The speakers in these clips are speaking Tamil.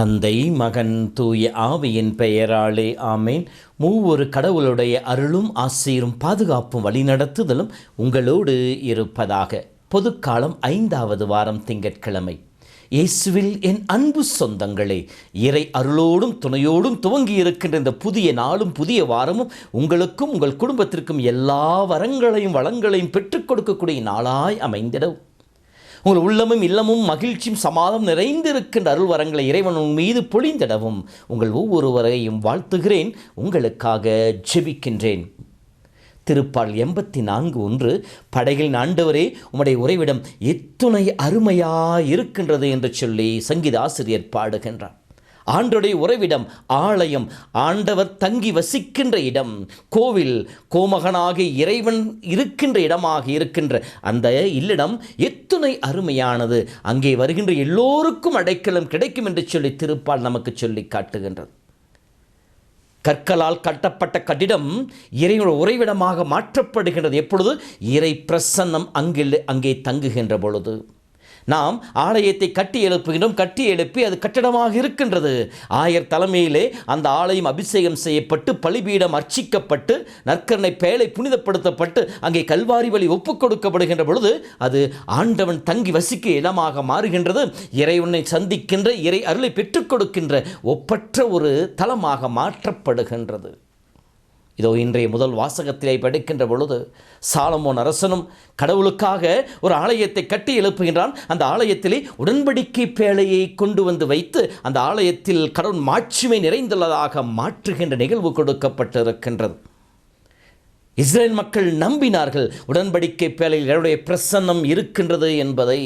தந்தை மகன் தூய ஆவியின் பெயராலே ஆமேன். மூவொரு கடவுளுடைய அருளும் ஆசீரும் பாதுகாப்பும் வழிநடத்துதலும் உங்களோடு இருப்பதாக. பொதுக்காலம் ஐந்தாவது வாரம் திங்கட்கிழமை. இயேசுவில் என் அன்பு சொந்தங்களே இறை அருளோடும் துணையோடும் துவங்கி இருக்கின்ற இந்த புதிய நாளும் புதிய வாரமும் உங்களுக்கும் உங்கள் குடும்பத்திற்கும் எல்லா வரங்களையும் வளங்களையும் பெற்றுக் கொடுக்கக்கூடிய நாளாய் அமைந்திடவும். உங்கள் உள்ளமும் இல்லமும் மகிழ்ச்சியும் சமாதம் நிறைந்திருக்கின்ற அருள் வரங்களை இறைவன் உன் மீது பொழிந்திடவும். உங்கள் ஒவ்வொருவரையும் வாழ்த்துகிறேன். உங்களுக்காக ஜெபிக்கின்றேன். திருப்பால் எண்பத்தி நான்கு ஒன்று படைகளின் ஆண்டவரே உம்முடைய உறைவிடம் எத்துணை அருமையாக இருக்கின்றது என்று சொல்லி சங்கீத ஆசிரியர் பாடுகின்றார். ஆண்டுடைய உறைவிடம் ஆலயம் ஆண்டவர் தங்கி வசிக்கின்ற இடம் கோவில் கோமகனாகி இறைவன் இருக்கின்ற இடமாக இருக்கின்ற அந்த இல்லிடம் எத்துணை அருமையானது. அங்கே வருகின்ற எல்லோருக்கும் அடைக்கலம் கிடைக்கும் என்று சொல்லி திருப்பால் நமக்கு சொல்லி காட்டுகின்றது. கற்களால் கட்டப்பட்ட கட்டிடம் இறைவனோட உறைவிடமாக மாற்றப்படுகின்றது. எப்பொழுது? இறை பிரசன்னம் அங்கில் அங்கே தங்குகின்ற பொழுது. நாம் ஆலயத்தை கட்டி எழுப்புகிறோம் கட்டி எழுப்பி அது கட்டிடமாக இருக்கின்றது. ஆயர் தலைமையிலே அந்த ஆலயம் அபிஷேகம் செய்யப்பட்டு பலிபீடம் அர்ச்சிக்கப்பட்டு நற்கரணை பேழை புனிதப்படுத்தப்பட்டு அங்கே கல்வாரி வழி ஒப்புக் கொடுக்கப்படுகின்ற பொழுது அது ஆண்டவன் தங்கி வசிக்க இடமாக மாறுகின்றது. இறைவனை சந்திக்கின்ற இறை அருளை பெற்றுக் கொடுக்கின்ற ஒப்பற்ற ஒரு தலமாக மாற்றப்படுகின்றது. இதோ இன்றைய முதல் வாசகத்திலே படிக்கின்ற பொழுது சாலமோன் அரசனும் கடவுளுக்காக ஒரு ஆலயத்தை கட்டி எழுப்புகின்றான். அந்த ஆலயத்திலே உடன்படிக்கை பேழையை கொண்டு வந்து வைத்து அந்த ஆலயத்தில் கடவுள் மாட்சிமை நிறைந்துள்ளதாக மாற்றுகின்ற நிகழ்வு கொடுக்கப்பட்டிருக்கின்றது. இஸ்ரேல் மக்கள் நம்பினார்கள். உடன்படிக்கை பேலையில் என்னுடைய பிரசன்னம் இருக்கின்றது என்பதை.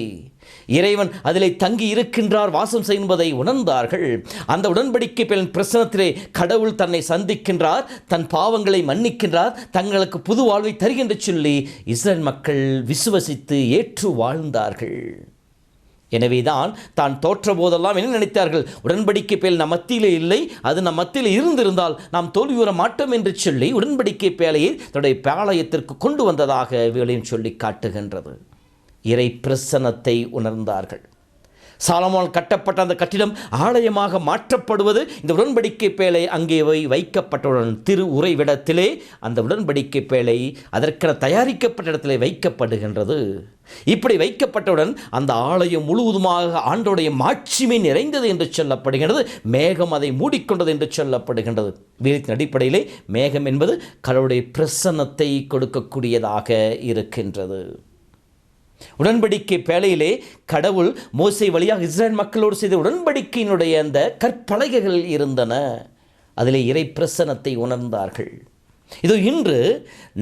இறைவன் அதிலே தங்கி இருக்கின்றார் வாசம் செய்வதை உணர்ந்தார்கள். அந்த உடன்படிக்கை பேரின் பிரசனத்திலே கடவுள் தன்னை சந்திக்கின்றார் தன் பாவங்களை மன்னிக்கின்றார் தங்களுக்கு புது வாழ்வை தருகின்ற சொல்லி இஸ்ரேல் மக்கள் விசுவசித்து ஏற்று வாழ்ந்தார்கள். எனவேதான் தான் தோற்ற போதெல்லாம் என்ன நினைத்தார்கள்? உடன்படிக்கை பேல் நம் மத்தியிலே இல்லை அது நம் மத்தியில் இருந்திருந்தால் நாம் தோல்வியுற மாட்டோம் என்று சொல்லி உடன்படிக்கை பேலையை தன்னுடைய பாளையத்திற்கு கொண்டு வந்ததாக வேலையும் சொல்லி காட்டுகின்றது. இறை பிரசனத்தை உணர்ந்தார்கள். சாலமோன் கட்டப்பட்ட அந்த கட்டிடம் ஆலயமாக மாற்றப்படுவது இந்த உடன்படிக்கை பேழை அங்கே வை வைக்கப்பட்டவுடன் திரு உறைவிடத்திலே அந்த உடன்படிக்கை பேழை அதற்கென தயாரிக்கப்பட்ட இடத்திலே வைக்கப்படுகின்றது. இப்படி வைக்கப்பட்டவுடன் அந்த ஆலயம் முழுவதுமாக ஆண்டோடைய மாட்சிமை நிறைந்தது என்று சொல்லப்படுகின்றது. மேகம் அதை மூடிக்கொண்டது என்று சொல்லப்படுகின்றது. வீரத்தின் அடிப்படையிலே மேகம் என்பது கடவுளுடைய பிரசன்னத்தை கொடுக்கக்கூடியதாக இருக்கின்றது. உடன்படிக்கை பேழையிலே கடவுள் மோசை வழியாக இஸ்ரேல் மக்களோடு செய்த உடன்படிக்கையினுடைய அந்த கற்பலகைகள் இருந்தன. அதிலே இறை பிரசனத்தை உணர்ந்தார்கள். இது இன்று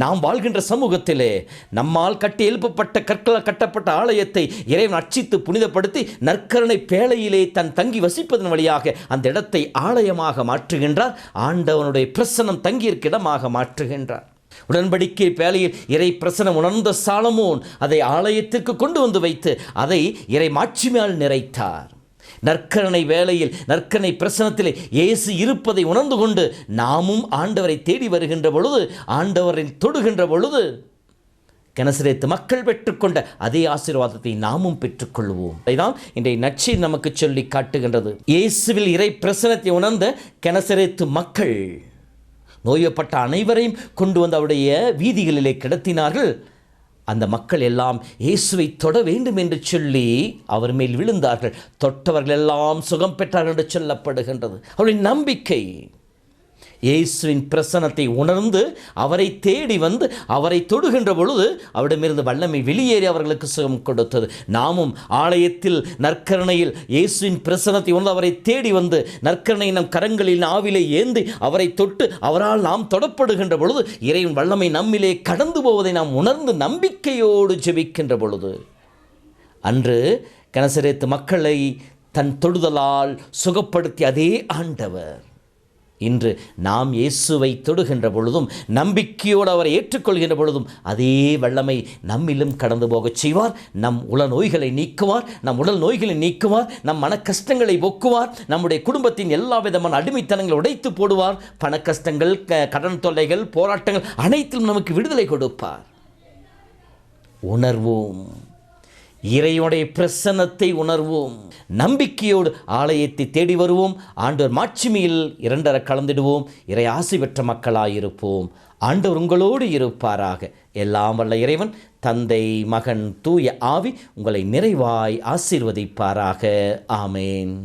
நாம் வாழ்கின்ற சமூகத்திலே நம்மால் கட்டி எழுப்பப்பட்ட கற்களால் கட்டப்பட்ட ஆலயத்தை இறைவன் அச்சித்து புனிதப்படுத்தி நற்கரணை பேழையிலே தன் தங்கி வசிப்பதன் வழியாக அந்த இடத்தை ஆலயமாக மாற்றுகின்றார். ஆண்டவனுடைய பிரசனம் தங்கியிருக்க இடமாக மாற்றுகின்றார். உடன்படிக்கை பேலையில் இறை பிரசனம் உணர்ந்த சாலமோன் அதை ஆலயத்திற்கு கொண்டு வந்து வைத்து அதை இறை மாட்சிமையால் நிறைத்தார். நற்கரணை வேலையில் நற்கரணை பிரசனத்திலே இயேசு இருப்பதை உணர்ந்து கொண்டு நாமும் ஆண்டவரை தேடி வருகின்ற பொழுது ஆண்டவரை தொடுகின்ற பொழுது கனசரேத்து மக்கள் பெற்றுக்கொண்ட அதே ஆசீர்வாதத்தை நாமும் பெற்றுக்கொள்வோம். இதைதான் இன்றைய நச்சை நமக்கு சொல்லி காட்டுகின்றது. இயேசுவில் இறை பிரசனத்தை உணர்ந்த கனசரேத்து மக்கள் நோயப்பட்ட அனைவரையும் கொண்டு வந்து அவருடைய வீதிகளிலே கிடத்தினார்கள். அந்த மக்கள் எல்லாம் இயேசுவை தொட வேண்டும் என்று சொல்லி அவர் மேல் விழுந்தார்கள். தொட்டவர்கள் எல்லாம் சுகம் பெற்றார்கள் என்று சொல்லப்படுகின்றது. அவருடைய நம்பிக்கை இயேசுவின் பிரசனத்தை உணர்ந்து அவரை தேடி வந்து அவரை தொடுகின்ற பொழுது அவரிடமிருந்து வல்லமை வெளியேறி அவர்களுக்கு சுகம் கொடுத்தது. நாமும் ஆலயத்தில் நற்கரணையில் இயேசுவின் பிரசனத்தை உணர்ந்து அவரை தேடி வந்து நற்கரணை நம் கரங்களில் ஆவிலே ஏந்தி அவரை தொட்டு அவரால் நாம் தொடப்படுகின்ற பொழுது இறைவன் வல்லமை நம்மிலே கடந்து போவதை நாம் உணர்ந்து நம்பிக்கையோடு ஜெபிக்கின்ற பொழுது அன்று கனசரேத்து மக்களை தன் தொடுதலால் சுகப்படுத்திய அதே ஆண்டவர். இன்று நாம் இயேசுவை தொடுகின்ற பொழுதும் நம்பிக்கையோடு அவரை ஏற்றுக்கொள்கின்ற பொழுதும் அதே வல்லமை நம்மிலும் கடந்து போகச் செய்வார். நம் உள நோய்களை நீக்குவார். நம் உடல் நோய்களை நீக்குவார். நம் மன கஷ்டங்களை போக்குவார். நம்முடைய குடும்பத்தின் எல்லா விதமான அடிமைத்தனங்களை உடைத்து போடுவார். பண கஷ்டங்கள் க- கடன் தொல்லைகள் போராட்டங்கள் அனைத்திலும் நமக்கு விடுதலை கொடுப்பார். உணர்வோம். இறைவனுடைய பிரசன்னத்தை உணர்வோம். நம்பிக்கையோடு ஆலயத்தை தேடி வருவோம். ஆண்டவர் மாட்சிமையில் இரண்டர கலந்திடுவோம். இறை ஆசி பெற்ற மக்களாயிருப்போம். ஆண்டவர் உங்களோடு இருப்பாராக. எல்லாம் வல்ல இறைவன் தந்தை மகன் தூய ஆவி உங்களை நிறைவாய் ஆசீர்வதிப்பாராக. ஆமேன்.